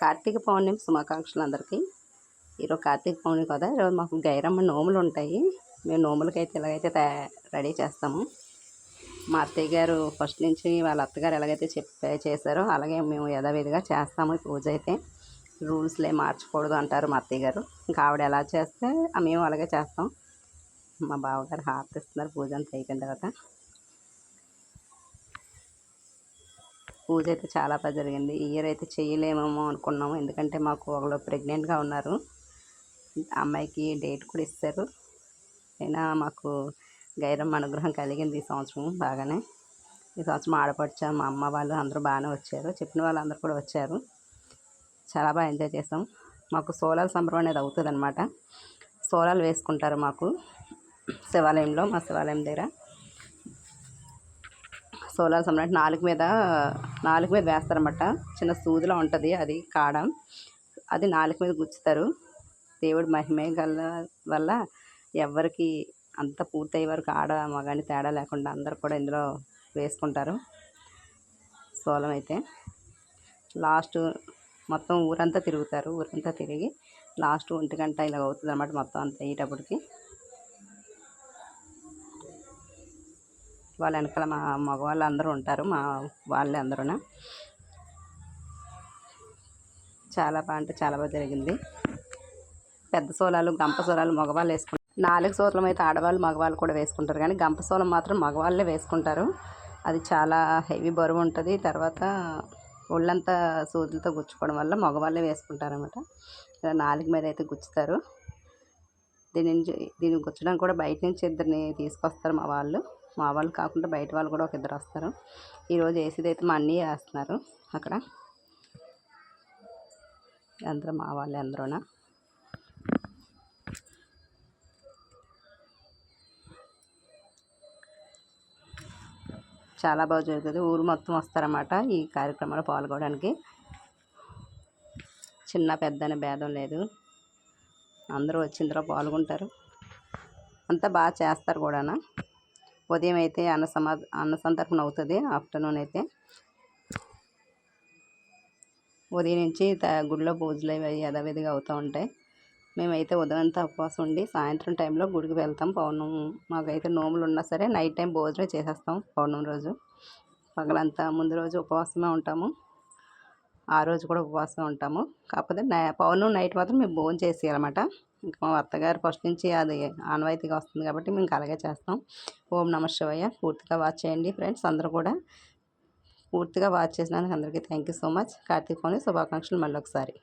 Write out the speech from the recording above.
కార్తీక పౌర్ణమి శుభాకాంక్షలు అందరికీ. ఈరోజు కార్తీక పౌర్ణమి కదా ఈరోజు మాకు గైరమ్మ నోములు ఉంటాయి. మేము నోములకైతే ఎలాగైతే తయా రెడీ చేస్తాము మా అత్తయ్య గారు ఫస్ట్ నుంచి వాళ్ళ అత్తగారు ఎలాగైతే చెప్పే చేశారో అలాగే మేము యథావిధిగా చేస్తాము పూజ అయితే. రూల్స్లే మార్చకూడదు అంటారు మా అత్తయ్య గారు. ఇంకా ఆవిడ ఎలా చేస్తే మేము అలాగే చేస్తాం. మా బావగారు హారతి ఇస్తున్నారు పూజ అంతా అయిపోయిన తర్వాత. పూజ అయితే చాలా బాగా జరిగింది. ఈ ఇయర్ అయితే చేయలేమేమో అనుకున్నాము. ఎందుకంటే మాకు ఒకళ్ళు ప్రెగ్నెంట్గా ఉన్నారు. అమ్మాయికి డేట్ కూడా ఇస్తారు. అయినా మాకు గైరమ్మ అనుగ్రహం కలిగింది ఈ సంవత్సరం బాగానే. ఈ సంవత్సరం ఆడపడుచా మా అమ్మ వాళ్ళు అందరూ బాగానే వచ్చారు. చెప్పిన వాళ్ళందరూ కూడా వచ్చారు. చాలా బాగా ఎంజాయ్ చేసాం. మాకు సోలాల సంబరం అనేది అవుతుంది అనమాట సోలాలు వేసుకుంటారు మాకు శివాలయంలో మా శివాలయం దగ్గర. సోలార్ సంబరం నాలుగు మీద నాలుగు మీద వేస్తారన్నమాట. చిన్న సూదిలో ఉంటుంది అది కాడ. అది నాలుగు మీద గుచ్చుతారు. దేవుడు మహిమే గల వల్ల ఎవరికి అంత పూర్తయ్యే వరకు ఆడ మగాని తేడా లేకుండా అందరు కూడా ఇందులో వేసుకుంటారు. సోలం అయితే లాస్ట్ మొత్తం ఊరంతా తిరుగుతారు. ఊరంతా తిరిగి లాస్ట్ ఒంటి గంట ఇలా అవుతుంది అన్నమాట మొత్తం అంత అయ్యేటప్పటికి. వాళ్ళ వెనకాల మా మగవాళ్ళు అందరూ ఉంటారు మా వాళ్ళే అందరూ చాలా బాగా అంటే చాలా బాగా జరిగింది. పెద్ద సోలాలు గంప సోలాలు మగవాళ్ళు వేసుకుంటారు నాలుగు సోలం అయితే ఆడవాళ్ళు మగవాళ్ళు కూడా వేసుకుంటారు. కానీ గంప సోలం మాత్రం మగవాళ్ళే వేసుకుంటారు. అది చాలా హెవీ బరువు ఉంటుంది. తర్వాత ఒళ్ళంతా సూదులతో గుచ్చుకోవడం వల్ల మగవాళ్ళే వేసుకుంటారు అనమాట ఇలా నాలుగు మీద అయితే గుచ్చుతారు. దీని నుంచి దీన్ని గుచ్చడం కూడా బయట నుంచి ఇద్దరిని తీసుకొస్తారు మా వాళ్ళు. మా వాళ్ళు కాకుండా బయట వాళ్ళు కూడా ఒక ఇద్దరు వస్తారు. ఈరోజు వేసేది అయితే మా అన్నయ్య వేస్తున్నారు అక్కడ. అందరూ మా వాళ్ళే అందరూనా? చాలా బాగా జరుగుతుంది. ఊరు మొత్తం వస్తారన్నమాట ఈ కార్యక్రమంలో పాల్గొనడానికి. చిన్న పెద్ద అనే భేదం లేదు. అందరూ వచ్చిన తర్వాత పాల్గొంటారు. అంతా బాగా చేస్తారు కూడానా? ఉదయం అయితే అన్న సమా అన్న సంతర్పణ అవుతుంది ఆఫ్టర్నూన్ అయితే. ఉదయం నుంచి త- గుడిలో పూజలు అవి యథావిధిగా అవుతూ ఉంటాయి. మేమైతే ఉదయం అంతా ఉపవాసం ఉండి సాయంత్రం టైంలో గుడికి వెళ్తాం. పౌర్ణం మాకైతే నోములు ఉన్నా సరే నైట్ టైం భోజనం చేసేస్తాం పౌర్ణం రోజు. పగలంతా ముందు రోజు ఉపవాసమే ఉంటాము. ఆ రోజు కూడా ఉపవాసం ఉంటాము. కాకపోతే పౌర్ణం నైట్ మాత్రం మేము భోజనం చేసేయాలన్నమాట. ఇంకా మా అత్తగారు ఫస్ట్ నుంచి అది ఆనవాయితీగా వస్తుంది కాబట్టి మేము అలాగే చేస్తాం. ఓం నమ శివయ్య పూర్తిగా వాచ్ చేయండి ఫ్రెండ్స్ అందరూ కూడా. పూర్తిగా వాచ్ చేసినందుకు అందరికీ thank you so much Karthik Pournami శుభాకాంక్షలు మళ్ళీ ఒకసారి